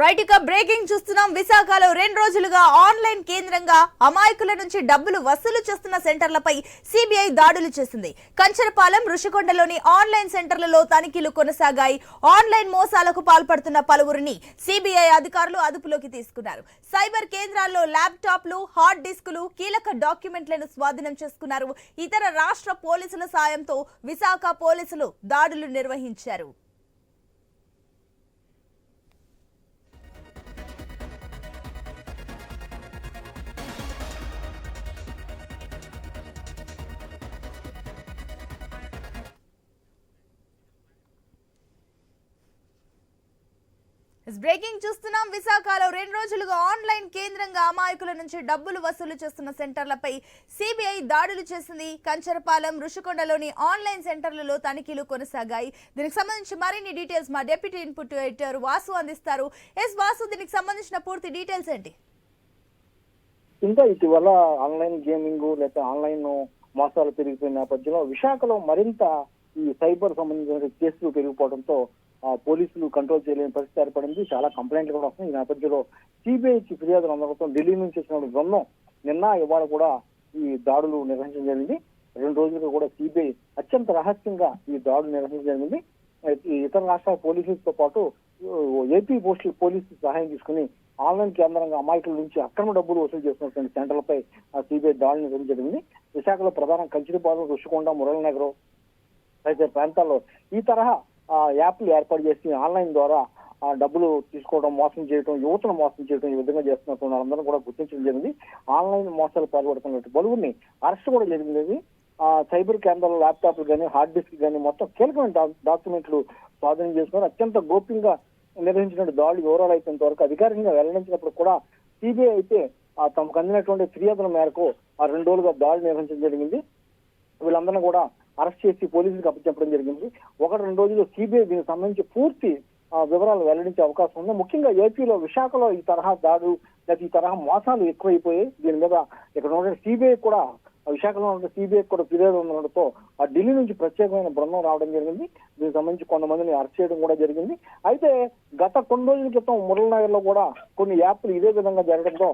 Right ఇక breaking చూస్తున్నాం. విశాఖలో రెండు రోజులుగా ఆన్లైన్ కేంద్రంగా అమాయకుల నుంచి డబ్బులు వసూలు చేస్తున్న సెంటర్లపై సిబిఐ దాడులు చేసింది. కంచరపాలెం ఋషికొండలోని ఆన్లైన్ సెంటర్లలో తనిఖీలు కొనసాగాయి. ఆన్లైన్ మోసాలకు పాల్పడుతున్న పలువురిని సిబిఐ అధికారులు అదుపులోకి తీసుకున్నారు. సైబర్ కేంద్రాల్లో ల్యాప్టాప్లు హార్డ్ డిస్కులు కీలక డాక్యుమెంట్లను స్వాధీనం చేసుకున్నారు. ఇతర రాష్ట్ర పోలీసుల సాయంతో విశాఖ పోలీసులు దాడులు నిర్వహించారు. బ్రేకింగ్ చూస్తున్నాం. విశాఖలో రెండు రోజులుగా ఆన్లైన్ కేంద్రంగా అమాయకుల నుంచి డబ్బులు వసూలు చేస్తున్న సెంటర్లపై సిబిఐ దాడులు చేసింది. కంచరపాలెం ఋషికొండలోని ఆన్లైన్ సెంటర్లలో తనిఖీలు కొనసాగాయి. దీనికి సంబంధించి మరిన్ని డీటెయిల్స్ మా డెప్యూటీ ఇన్పుట్ ఎడిటర్ వాసు అందిస్తారు. ఎస్ వాసు దీనికి సంబంధించిన పూర్తి డీటెయిల్స్ ఏంటి? ఇంకా ఇటీవల ఆన్లైన్ గేమింగ్ లేదా ఆన్లైన్ మోసాలు పెరిగిపోయిన నేపథ్యంలో విశాఖలో మరింత ఈ సైబర్ సంబంధించిన కేసులు పెరిగిపోవడంతో పోలీసులు కంట్రోల్ చేయలేని పరిస్థితి ఏర్పడింది. చాలా కంప్లైంట్లు కూడా వస్తున్నాయి. ఈ నేపథ్యంలో సిబిఐకి ఫిర్యాదులు అందడంతో ఢిల్లీ నుంచి వచ్చిన బృందం నిన్న ఇవాళ కూడా ఈ దాడులు నిర్వహించడం జరిగింది. రెండు రోజులుగా కూడా సిబిఐ అత్యంత రహస్యంగా ఈ దాడులు నిర్వహించడం జరిగింది. ఈ ఇతర రాష్ట్రాల పోలీసులతో పాటు ఏపీ పోస్టుల పోలీసు సహాయం తీసుకుని ఆన్లైన్ కేంద్రంగా అమాయకుల నుంచి అక్రమ డబ్బులు వసూలు చేస్తున్నటువంటి సెంటర్లపై సిబిఐ దాడులు నిర్వహించడం జరిగింది. విశాఖలో ప్రధాన కంచిరిపాలెం రుషికొండ మురళనగరం తదితర ప్రాంతాల్లో ఈ తరహా యాప్లు ఏర్పాటు చేసి ఆన్లైన్ ద్వారా డబ్బులు తీసుకోవడం మోసం చేయడం యువతను మోసం చేయడం ఈ విధంగా చేస్తున్నటువంటి వాళ్ళందరూ కూడా గుర్తించడం జరిగింది. ఆన్లైన్ మోసాలు పాల్పడుతున్నట్టు బలుగురిని అరెస్ట్ కూడా జరిగింది. సైబర్ కేంద్రాల ల్యాప్టాప్లు కానీ హార్డ్ డిస్క్ కానీ మొత్తం కీలకమైన డాక్యుమెంట్లు స్వాధీనం చేసుకుని అత్యంత గోప్యంగా నిర్వహించిన దాడులు వివరాలు అయిపోయినంత వరకు అధికారికంగా వెల్లడించినప్పుడు కూడా సిబిఐ అయితే ఆ, తమకు అందినటువంటి ఫిర్యాదుల మేరకు ఆ రెండు రోజులుగా దాడి నిర్వహించడం జరిగింది. వీళ్ళందరినీ కూడా అరెస్ట్ చేసి పోలీసులకు అప్పచెప్పడం జరిగింది. ఒకటి రెండు రోజుల్లో సిబిఐ దీనికి సంబంధించి పూర్తి ఆ, వివరాలు వెల్లడించే అవకాశం ఉంది. ముఖ్యంగా ఏపీలో విశాఖలో ఈ తరహా దాడు లేదా ఈ తరహా మోసాలు ఎక్కువైపోయాయి. దీని మీద ఇక్కడ ఉన్న సిబిఐ కూడా విశాఖలో ఉన్న సిబిఐ కూడా ఫిర్యాదు ఉండడంతో ఆ ఢిల్లీ నుంచి ప్రత్యేకమైన బృందం రావడం జరిగింది. దీనికి సంబంధించి కొంతమందిని అరెస్ట్ చేయడం కూడా జరిగింది. అయితే గత కొన్ని రోజుల క్రితం మురళనగర్లో కూడా కొన్ని యాప్లు ఇదే విధంగా జరగడంతో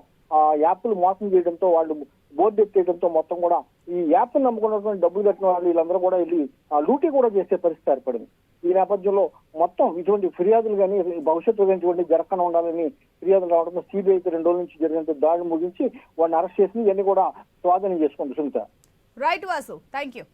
యాప్లు మోసం చేయడంతో వాళ్ళు బోర్డు ఎత్తేయడంతో మొత్తం కూడా ఈ యాప్ నమ్ముకున్నటువంటి డబ్బులు కట్టిన వాళ్ళు వీళ్ళందరూ కూడా వెళ్ళి ఆ లూటీ కూడా చేసే పరిస్థితి ఏర్పడింది. ఈ నేపథ్యంలో మొత్తం ఇటువంటి ఫిర్యాదులు కానీ భవిష్యత్తు గురించి ఇటువంటి జరగకుండా ఉండాలని ఫిర్యాదులు రావడంతో సిబిఐకి రెండు రోజుల నుంచి జరిగిన దాడి ముగించి వాడిని అరెస్ట్ చేసింది. ఇవన్నీ కూడా స్వాధీనం చేసుకుంది Sunitha. Right Vasu thank you